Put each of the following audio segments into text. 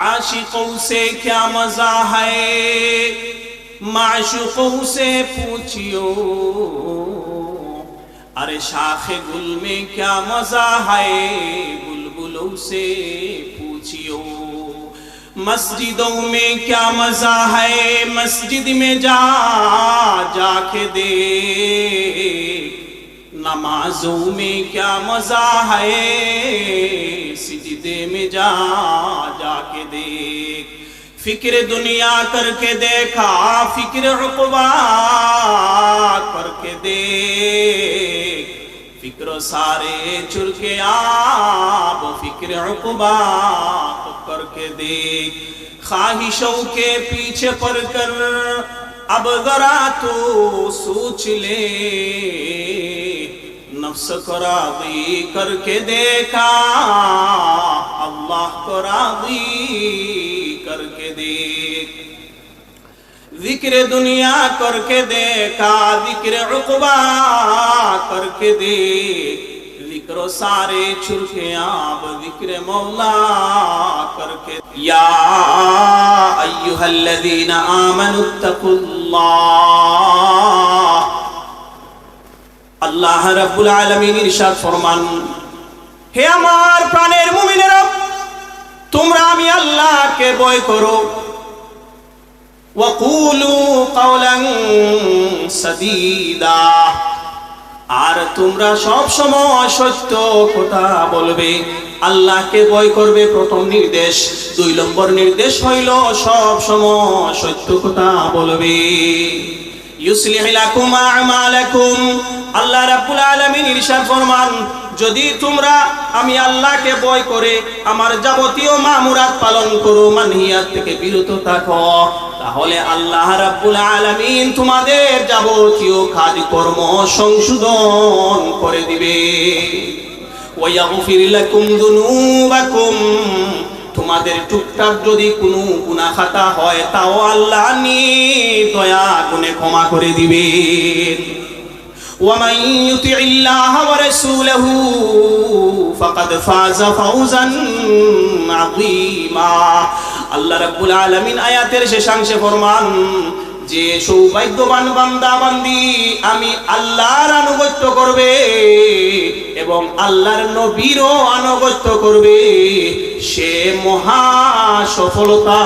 عاشقوں سے کیا مزہ ہے؟ معشوقوں سے پوچھیو۔ ارے شاخ گل میں کیا مزہ ہے؟ بلبلوں سے پوچھیو۔ مسجدوں میں کیا مزہ ہے؟ مسجد میں جا جا کے دیکھ۔ نمازوں میں کیا مزہ ہے؟ سجدے میں جا جا کے دیکھ۔ فکر دنیا کر کے دیکھا، فکر عقبہ کر کے دیکھ۔ فکر سارے چھل کے آپ فکر عقبہ کر کے دیکھ۔ خواہشوں کے پیچھے پڑ کر اب ذرا تو سوچ لے۔ نفس کو راضی کر کے دیکھا، اللہ کو راضی کر کے دیکھ۔ ذکر دنیا کر کے دیکھا، ذکر عقبہ کر کے دیکھ۔ ذکر سارے چھلکے آب، ذکر مولا کر کے یا ایوہ الذین آمنوا اتقوا اللہ۔ আল্লাহ রাব্বুল আলামিন ইরশাদ ফরমান, হে আমার প্রাণের মুমিনেরা, তোমরা আমি আল্লাহকে ভয় করো। ওয়াকুলু কাওলান সাদীদা, আর তোমরা সব সময় সত্য কথা বলবে। আল্লাহকে ভয় করবে, প্রথম নির্দেশ। দুই নম্বর নির্দেশ হইল সব সময় সত্য কথা বলবে। ইউসলিহ লাকুম আমালাকুম। আল্লাহ রাব্বুল আলামিন ইরশাদ ফরমান, যদি তোমরা আমি আল্লাহকে ভয় করে আমার যাবতীয় মামুরাত পালন করো, মানহিয়াত থেকে বিরত থাকো, তাহলে আল্লাহ রাব্বুল আলামিন তোমাদের যাবতীয় কাজ কর্ম সংশোধন করে দিবে। ওয়াগফির লাকুম যুনুবাকুম তোমাদের টুকটাক যদি কোনো গুনাহ খাতা হয় তাও আল্লাহ নি দয়া গুণে ক্ষমা করে দিবেন ومن يطع الله ورسوله فقد فاز فوزا عظيما আল্লাহ রাব্বুল আলামিন আয়াতের শেষাংশে ফরমান যে সৌভাগ্যবান বান্দা বান্দি আমি আল্লাহর আনুগত্য করবে এবং আল্লাহর নবীরও আনুগত্য করবে, সে মহা সফলতা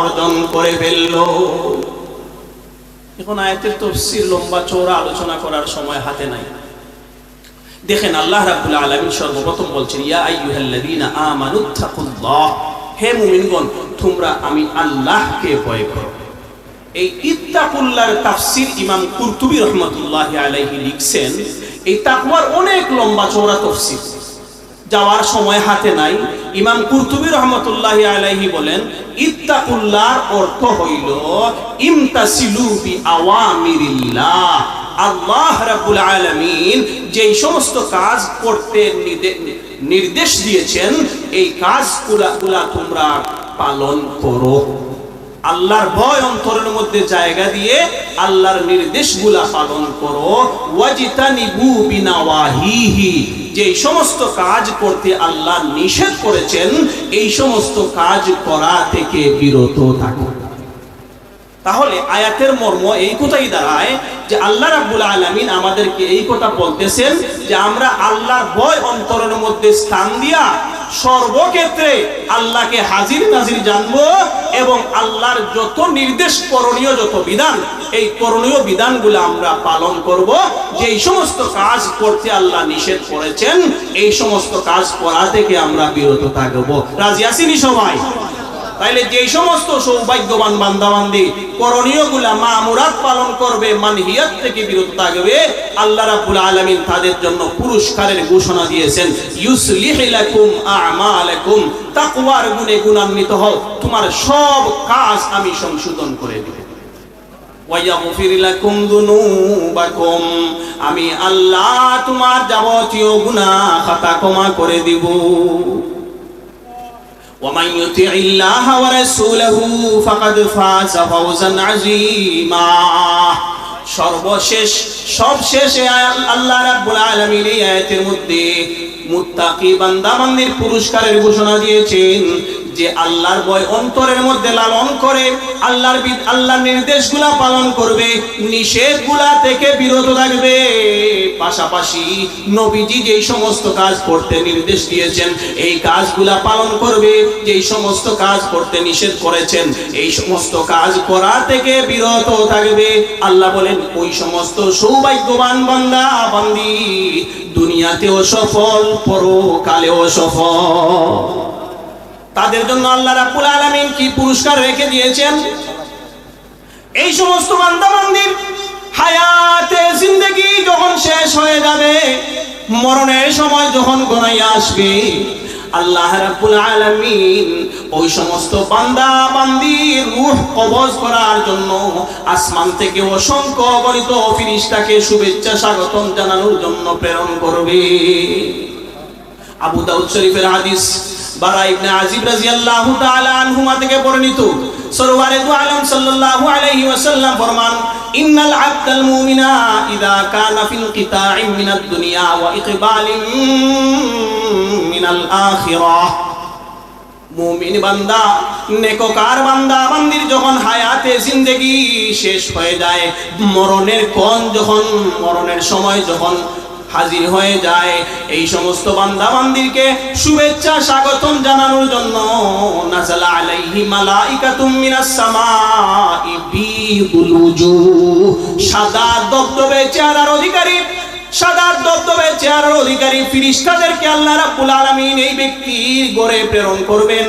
অর্জন করে ফেলল। এখন আয়াতের তফসির লম্বা চৌড়া আলোচনা করার সময় হাতে নাই। দেখেন আল্লাহ রাব্বুল আলামিন সর্বপ্রথম বলছেন, ইয়া আইয়ুহাল্লাযীনা আমানুত্তাকুল্লাহ হে মুমিনগণ, তোমরা আমি আল্লাহকে ভয় করো। এই ইত্তাকুল্লাহর তাফসীর ইমাম কুরতুবী রাহমাতুল্লাহি আলাইহি লিখছেন, এই তাকওয়ার অনেক লম্বা চৌড়া তফসির। যাওয়ার সময় হাতে নাই। ইমাম কুরতুবী রহমতুল্লাহ আলাইহি বলেন ইত্তাকুল্লাহর অর্থ হইল, ইমতাসিলু বি আওয়ামিরিল্লাহ। আল্লাহ রাব্বুল আলামিন যেই সমস্ত কাজ করতে নির্দেশ দিয়েছেন, এই কাজগুলা তোমরা পালন করো। আল্লাহর ভয় অন্তরের মধ্যে জায়গা দিয়ে আল্লাহর নির্দেশগুলা পালন করো। ওয়াজিতানিবু যে সমস্ত কাজ করতে আল্লাহ নিষেধ করেছেন, এই সমস্ত কাজ করা থেকে বিরত থাকো। তাহলে আয়াতের মর্ম এই কথাই দাঁড়ায় যে আল্লাহ রাব্বুল আলামিন আমাদেরকে এই কথা বলতেছেন যে আমরা আল্লাহর ভয় অন্তরের মধ্যে স্থান দিয়া সর্বক্ষেত্রে আল্লাহকে হাজির নাজির জানব এবং আল্লাহর যত নির্দেশ করণীয়, যত বিধান, এই করণীয় বিধানগুলো আমরা পালন করব। যে এই সমস্ত কাজ করতে আল্লাহ নিষেধ করেছেন, এই সমস্ত কাজ করা থেকে আমরা বিরত থাকব। রাজি আসিনি সবাই? তাইলে যে সমস্ত সৌভাগ্যবান বান্দাবান্দি করণীয়গুলা মামুরাত পালন করবে, মানহিয়াত থেকে বিরত থাকবে, আল্লাহ রাব্বুল আলামিন তাদের জন্য পুরস্কারের ঘোষণা দিয়েছেন, ইউসলিহ গুণে গুণান্বিত হও, তোমার সব কাজ আমি সংশোধন করে দেব। আমি আল্লাহ তোমার যাবতীয় গুনাহ খাতা ক্ষমা করে দিব। ومن يطع الله ورسوله فقد فاز فوزا عظيما সর্বশেষ সবশেষে আল্লাহ রাব্বুল আলামিন এই আয়াতের মধ্যে মুত্তাকি বান্দা বান্দির পুরস্কারের ঘোষণা দিয়েছেন যে আল্লাহর বয় অন্তরের মধ্যে লালন করে, আল্লাহর আল্লাহর নির্দেশগুলা পালন করবে, নিষেধগুলা থেকে বিরত থাকবে। পাশাপাশি নবীজি যেই সমস্ত কাজ করতে নির্দেশ দিয়েছেন, এই কাজগুলা পালন করবে, যেই সমস্ত কাজ করতে নিষেধ করেছেন, এই সমস্ত কাজ করা থেকে বিরত থাকবে। আল্লাহ বলেন, ওই সমস্ত সৌভাগ্যবান বান্দা, বান্দি, দুনিয়াতেও সফল, পরকালেও সফল। তাদের জন্য আল্লাহ রাব্বুল আলামিন কি পুরস্কার রেখে দিয়েছেন? এই সমস্ত বান্দা বান্দির হায়াতে জিন্দেগি যখন শেষ হয়ে যাবে, মরণের সময় যখন গনাইয়া আসবে, আল্লাহ রাব্বুল আলামিন ওই সমস্ত বান্দা বান্দির রূহ কবজ করার জন্য আসমান থেকে অসংখ্য অগণিত ফিরিস্তাকে শুভেচ্ছা, স্বাগতম জানানোর জন্য প্রেরণ করবে। আবু দাউদ শরীফের হাদিস বারা ইবনে আজিব আনহুমা থেকে বর্ণিত। দু আলম সাল্লাল্লাহু আলাইহি ওয়াসাল্লাম ফরমান, ইন্নাল মুমিনা ইযা কানা ফিল কিতাইন মিনাদ দুনিয়া ওয়া ইকবালিন মিনাল আখিরাহ। মুমিন বান্দা বান্দা, বান্দির যখন হায়াতে জিন্দেগি শেষ হয়ে যায়, মরণের কোন যখন, মরণের সময় যখন হাজির হয়ে যায়। এই সমস্ত বান্দা বান্দিরকে শুভেচ্ছা, স্বাগতম জানানোর জন্য নাজালা আলাইহি মালাইকাতুম মিনাস সামাই বিদুল উজুহ। সাদা দবদবে চেহারার অধিকারী, সাদা দবদবে চেহারার অধিকারী ফিরিস্তাদেরকে আল্লাহ রাব্বুল আলামিন এই ব্যক্তির গড়ে প্রেরণ করবেন।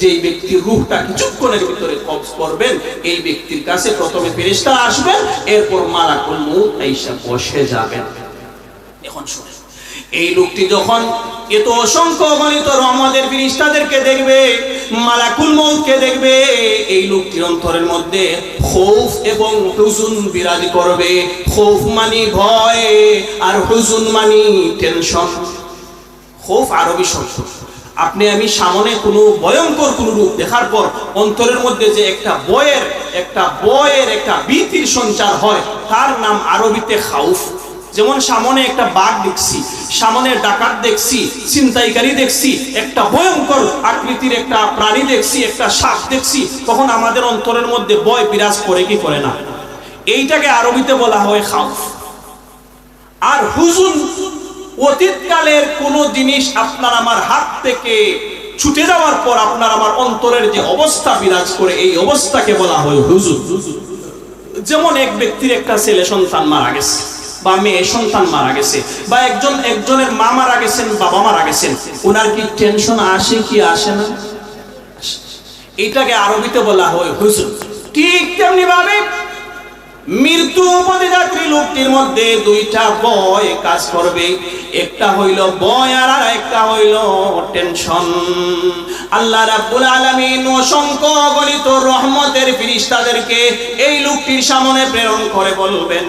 যেই ব্যক্তির রূহটা কিছুক্ষণের ভিতরে কবজ করবেন, এই ব্যক্তির কাছে প্রথমে ফেরেশতা আসবেন এরপর মালাকুল মউত বসে যাবেন। এখন শুনে এই লোকটি যখন এত অসংখ্য গণিত রহমতের ফিরিস্তাদেরকে দেখবে, মালাকুল মৌতকে দেখবে, এই লোকটির অন্তরের মধ্যে খৌফ এবং হুজুন বিরাজ করবে। খৌফ মানি ভয় আর হুজুন মানি টেনশন। খৌফ আরবি শব্দ। আপনি আমি সামনে কোনো ভয়ঙ্কর কোনো রূপ দেখার পর অন্তরের মধ্যে যে একটা বয়ের একটা বয়ের একটা ভীতির সঞ্চার হয়, তার নাম আরবিতে খাউফ। যেমন সামনে একটা বাঘ দেখছি, সামনে ডাকাত দেখছি, ছিনতাইকারী দেখছি, একটা ভয়ঙ্কর আকৃতির একটা প্রাণী দেখছি, একটা সাপ দেখছি, তখন আমাদের অন্তরের মধ্যে বয় বিরাজ করে কি করে না? এইটাকে আরবিতে বলা হয় খাউফ। আর হুজুন অতীতকালের কোন জিনিস আপনার আমার হাত থেকে ছুটে যাওয়ার পর আপনার আমার অন্তরের যে অবস্থা বিরাজ করে, এই অবস্থাকে বলা হয় হুজুন যেমন এক ব্যক্তির একটা ছেলে সন্তান মারা গেছে, বা মেয়ে সন্তান মারা গেছে, বা একজন, একজনের মা মারা গেছেন, বাবা মারা গেছেন, ওনার কি টেনশন আসে কি আসে না? এটাকে আরবিতে বলা হয় হুজুন ঠিক তেমনি ভাবে মৃত্যু পদযাত্রী লোকটির মধ্যে দুইটা বয় কাজ করবে। একটা হইল বয় আর একটা হইল টেনশন আল্লাহ রাব্বুল আলামিন অসংখ্য গলিত রহমতের ফিরিস্তাদেরকে এই লোকটির সামনে প্রেরণ করে বলবেন